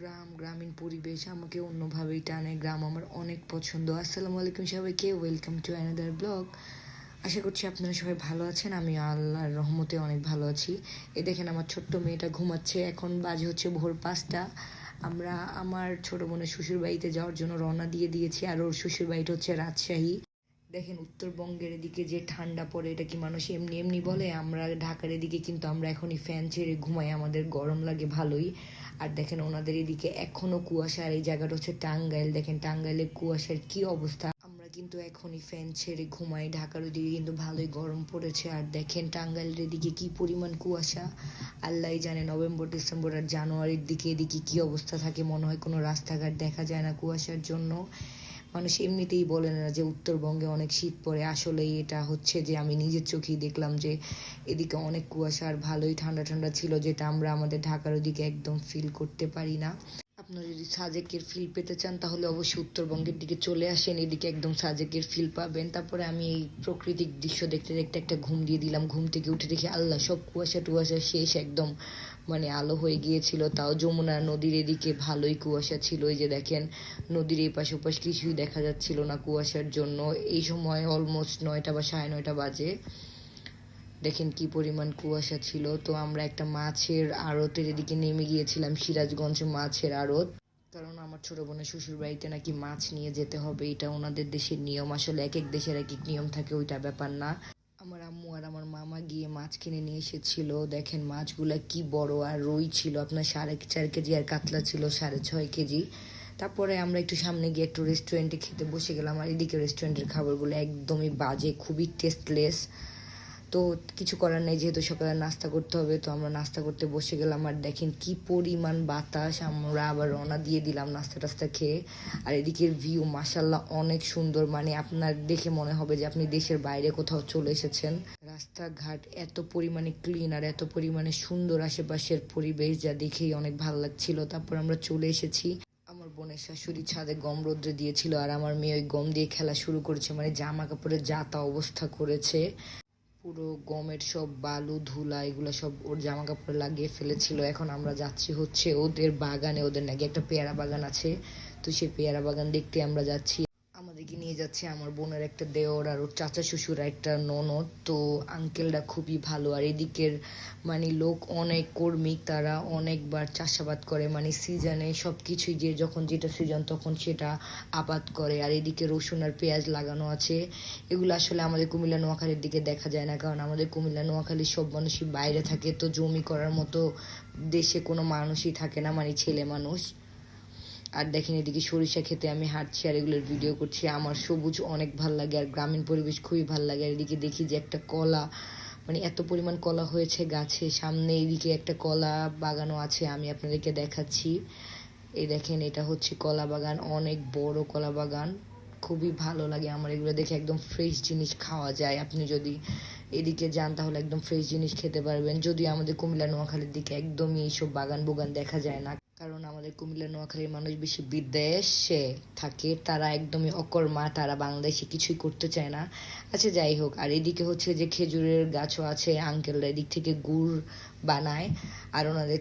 গ্রাম, গ্রামীণ পরিবেশ আমাকে অন্যভাবেই টানে। গ্রাম আমার অনেক পছন্দ। আসসালামু আলাইকুম সবাইকে। ওয়েলকাম টু অ্যানাদার ব্লগ আশা করছি আপনারা সবাই ভালো আছেন। আমি আল্লাহর রহমতে অনেক ভালো আছি। এই দেখেন আমার ছোট্ট মেয়েটা ঘুমাচ্ছে। এখন বাজে হচ্ছে ভোর পাঁচটা। আমরা আমার ছোট বোনের শ্বশুর বাড়িতে যাওয়ার জন্য রওনা দিয়ে দিয়েছি। আর ওর শ্বশুর বাড়িটা হচ্ছে রাজশাহী। দেখেন উত্তরবঙ্গের এদিকে যে ঠান্ডা পড়ে, এটা কি মানুষ এমনি এমনি বলে? আমরা ঢাকার এদিকে কিন্তু আমরা এখনই ফ্যান ছেড়ে ঘুমাই। আমাদের গরম লাগে ভালোই। আর দেখেন ওনাদের এদিকে এখনও কুয়াশা আর এই জায়গাটা হচ্ছে টাঙ্গাইল। দেখেন টাঙ্গাইলে কুয়াশার কি অবস্থা? আমরা কিন্তু এখনই ফ্যান ছেড়ে ঘুমাই। ঢাকার ওদিকে কিন্তু ভালোই গরম পড়েছে। আর দেখেন টাঙ্গাইলের এদিকে কি পরিমাণ কুয়াশা। আল্লাহ জানে নভেম্বর, ডিসেম্বর আর জানুয়ারির দিকে এদিকে কি অবস্থা থাকে। মনে হয় কোনো রাস্তাঘাট দেখা যায় না কুয়াশার জন্য। মানুষ এমনিতেই বলে না যে উত্তরবঙ্গে অনেক শীত পড়ে। আসলেই এটা হচ্ছে যে আমি নিজের চোখেই দেখলাম যে এদিকে অনেক কুয়াশা আর ভালোই ঠান্ডা ঠান্ডা ছিল, যেটা আমরা আমাদের ঢাকার ওদিকে একদম ফিল করতে পারি না। আপনারা যদি সাজেকের ফিল পেতে চান, তাহলে অবশ্যই উত্তরবঙ্গের দিকে চলে আসেন। এদিকে একদম সাজেকের ফিল পাবেন। তারপরে আমি এই প্রাকৃতিক দৃশ্য দেখতে দেখতে একটা ঘুম দিয়ে দিলাম। ঘুম থেকে উঠে দেখি, আল্লাহ, সব কুয়াশা টুয়াশা শেষ একদম। মানে আলো হয়ে গিয়েছিল, তাও যমুনা নদীর এদিকে ভালোই কুয়াশা ছিল। এই যে দেখেন, নদীর এই পাশে ওপাশ কিছুই দেখা যাচ্ছিল না কুয়াশার জন্য। এই সময় অলমোস্ট নয়টা বা সাড়ে নয়টা বাজে। দেখেন কি পরিমাণ কুয়াশা ছিল। তো আমরা একটা মাছের আড়তের এদিকে নেমে গিয়েছিলাম, সিরাজগঞ্জ মাছের আড়ত। কারণ আমার ছোট বোনের শ্বশুর বাড়িতে নাকি মাছ নিয়ে যেতে হবে, এটা ওনাদের দেশের নিয়ম। আসলে এক এক দেশের এক এক নিয়ম থাকে, ওইটা ব্যাপার না আমার আম্মু আর আমার মামা গিয়ে মাছ কিনে নিয়ে এসেছিল। দেখেন মাছগুলা কি বড় আর রুই ছিল। আপনার সাড়ে চার কেজি আর কাতলা ছিল সাড়ে ছয় কেজি। তারপরে আমরা একটু সামনে গিয়ে একটু রেস্টুরেন্টে খেতে বসে গেলাম আর এদিকে রেস্টুরেন্টের খাবারগুলো একদমই বাজে, খুবই টেস্টলেস তো কিছু করার নেই, যেহেতু সকালে নাস্তা করতে হবে, তো আমরা নাস্তা করতে বসে গেলাম আর দেখেন কি পরিমাণ বাতাস। আমরা আবার রওনা দিয়ে দিলাম নাস্তা টাস্তা খেয়ে। আর এদিকের ভিউ মাসাল্লাহ অনেক সুন্দর। মানে আপনার দেখে মনে হবে যে আপনি দেশের বাইরে কোথাও চলে এসেছেন। রাস্তাঘাট এত পরিমাণে ক্লিন আর এত পরিমাণে সুন্দর আশেপাশের পরিবেশ যা দেখেই অনেক ভালো লাগছিল। তারপর আমরা চলে এসেছি। আমার বোনের শাশুড়ি ছাদে গম রোদ্রে দিয়েছিল আর আমার মেয়ে ওই গম দিয়ে খেলা শুরু করেছে মানে জামা কাপড়ের যা তা অবস্থা করেছে। পুরো গমের সব বালু, ধুলা, এগুলো সব ওর জামা কাপড়ে লাগিয়ে ফেলেছিল। এখন আমরা যাচ্ছি হচ্ছে ওদের বাগানে। ওদের নাকি একটা পেয়ারা বাগান আছে। তো সেই পেয়ারা বাগান দেখতে আমরা যাচ্ছি। যাচ্ছে আমার বোনের একটা দেওর আর ওর চাচা শ্বশুর একটা ননদ, তো আঙ্কেলরা খুবই ভালো। আর এদিকের মানে লোক অনেক কর্মী, তারা অনেকবার চাষাবাদ করে। মানে সিজনে সব কিছুই যে, যখন যেটা সিজন তখন সেটা আবাদ করে। আর এদিকে রসুন আর পেঁয়াজ লাগানো আছে। এগুলো আসলে আমাদের কুমিল্লা নোয়াখালীর দিকে দেখা যায় না, কারণ আমাদের কুমিল্লা নোয়াখালীর সব মানুষই বাইরে থাকে, তো জমি করার মতো দেশে কোনো মানুষই থাকে না মানে ছেলে মানুষ। আর দেখেন এদিকে সরিষা খেতে আমি হাঁটছি আর এগুলোর ভিডিও করছি। আমার সবুজ অনেক ভালো লাগে আর গ্রামীণ পরিবেশ খুবই ভালো লাগে। আর এদিকে দেখি যে একটা কলা মানে এত পরিমাণ কলা হয়েছে গাছে। সামনে এদিকে একটা কলা বাগানও আছে, আমি আপনাদেরকে দেখাচ্ছি। এই দেখেন, এটা হচ্ছে কলা বাগান, অনেক বড় কলা বাগান। খুবই ভালো লাগে আমার এগুলো দেখে, একদম ফ্রেশ জিনিস খাওয়া যায়। আপনি যদি এদিকে যান তাহলে একদম ফ্রেশ জিনিস খেতে পারবেন। যদিও আমাদের কুমিল্লা, নোয়াখালীর দিকে একদমই এইসব বাগান বুগান দেখা যায় না। কারণ আমাদের কুমিল্লা, নোয়াখালীর মানুষ বেশি বিদেশে থাকে, তারা একদমই অকর্মা, তারা বাংলাদেশে কিছুই করতে চায় না। আচ্ছা যাই হোক, আর এদিকে হচ্ছে যে খেজুরের গাছও আছে, আঙ্কেলরা এদিক থেকে গুড় বানায়, আর ওনাদের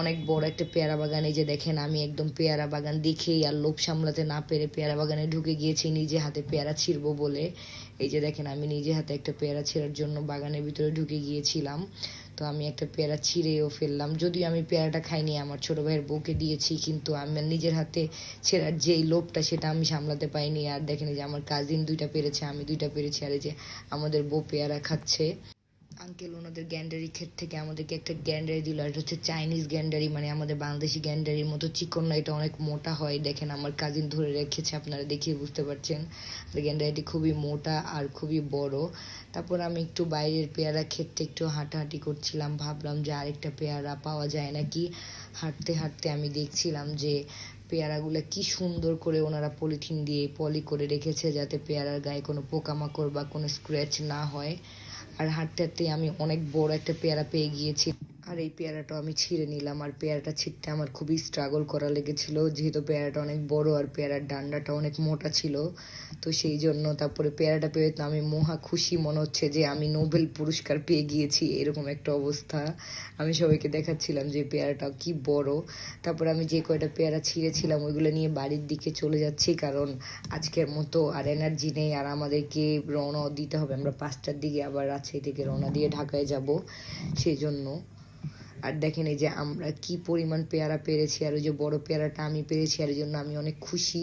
অনেক বড় একটা পেয়ারা বাগান, এই যে দেখেন, আমি একদম পেয়ারা বাগান দেখেই আর লোভ সামলাতে না পেরে পেয়ারা বাগানে ঢুকে গিয়েছি, নিজে হাতে পেয়ারা ছিঁড়বো বলে। এই যে দেখেন, আমি নিজে হাতে একটা পেয়ারা ছেঁড়ার জন্য বাগানের ভিতরে ঢুকে গিয়েছিলাম। তো আমি একটা পেয়ারা ছিঁড়েও ফেললাম। যদিও আমি পেয়ারাটা খাইনি, আমার ছোট ভাইয়ের বউকে দিয়েছি, কিন্তু আমি নিজের হাতে ছেঁড়ার যেই লোভটা সেটা আমি সামলাতে পাইনি আর দেখেন যে আমার কাজিন দুইটা পেরেছে, আমি দুইটা পেরেছি। আর এই যে আমাদের বউ পেয়ারা খাচ্ছে আঙ্কেল ওনাদের গ্যান্ডারি ক্ষেত থেকে আমাদেরকে একটা গ্যান্ডারি দিল এটা হচ্ছে চাইনিজ গ্যান্ডারি মানে আমাদের বাংলাদেশি গ্যান্ডারির মতো চিকন না, এটা অনেক মোটা হয়, দেখেন আমার কাজিন ধরে রেখেছে, আপনারা দেখিয়ে বুঝতে পারছেন। আর গ্যান্ডারিটি খুবই মোটা আর খুবই বড়। তারপর আমি একটু বাইরের পেয়ারা ক্ষেত্রে একটু হাঁটাহাঁটি করছিলাম, ভাবলাম যে আরেকটা পেয়ারা পাওয়া যায় নাকি? হাঁটতে হাঁটতে আমি দেখছিলাম যে পেয়ারাগুলো কি সুন্দর করে ওনারা পলিথিন দিয়ে পলি করে রেখেছে, যাতে পেয়ারার গায়ে কোনো পোকামাকড় বা কোনো স্ক্র্যাচ না হয়। আর হাঁটতে হাঁটতে আমি অনেক বড় একটা পেয়ারা পেয়ে গিয়েছি। আর এই পেয়ারাটা আমি ছিঁড়ে নিলাম। আর পেয়ারাটা ছিঁড়তে আমার খুবই স্ট্রাগল করা লেগেছিল, যেহেতু পেয়ারাটা অনেক বড় আর পেয়ারার ডান্ডাটা অনেক মোটা ছিল। তো সেই জন্য তারপরে পেয়ারাটা পেয়ে তো আমি মহা খুশি, মনে হচ্ছে যে আমি নোবেল পুরস্কার পেয়ে গিয়েছি, এরকম একটা অবস্থা। আমি সবাইকে দেখাচ্ছিলাম যে পেয়ারাটা কি বড়। তারপরে আমি যে কয়টা পেয়ারা ছিঁড়েছিলাম, ওইগুলো নিয়ে বাড়ির দিকে চলে যাচ্ছি, কারণ আজকের মতো আর এনার্জি নেই, আর আমাদেরকে রওনা দিতে হবে। আমরা পাঁচটার দিকে আবার রাজশাহী থেকে রওনা দিয়ে ঢাকায় যাব, সেই জন্য। আর দেখেন এই যে আমরা কি পরিমাণ পেয়ারা পেরেছি, আর ওই যে বড় পেয়ারাটা আমি পেরেছি, আর জন্য আমি অনেক খুশি।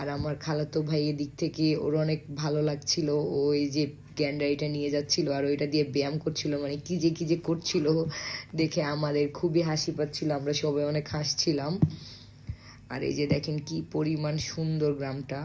আর আমার খালাতো ভাই এদিক থেকে, ওর অনেক ভালো লাগছিল, ও যে গ্যান্ডারিটা নিয়ে যাচ্ছিল, আর ওইটা দিয়ে ব্যায়াম করছিল মানে কি যে কি যে করছিল, দেখে আমাদের খুবই হাসি পাচ্ছিল, আমরা সবাই অনেক হাসছিলাম। আর এই যে দেখেন কি পরিমাণ সুন্দর গ্রামটা।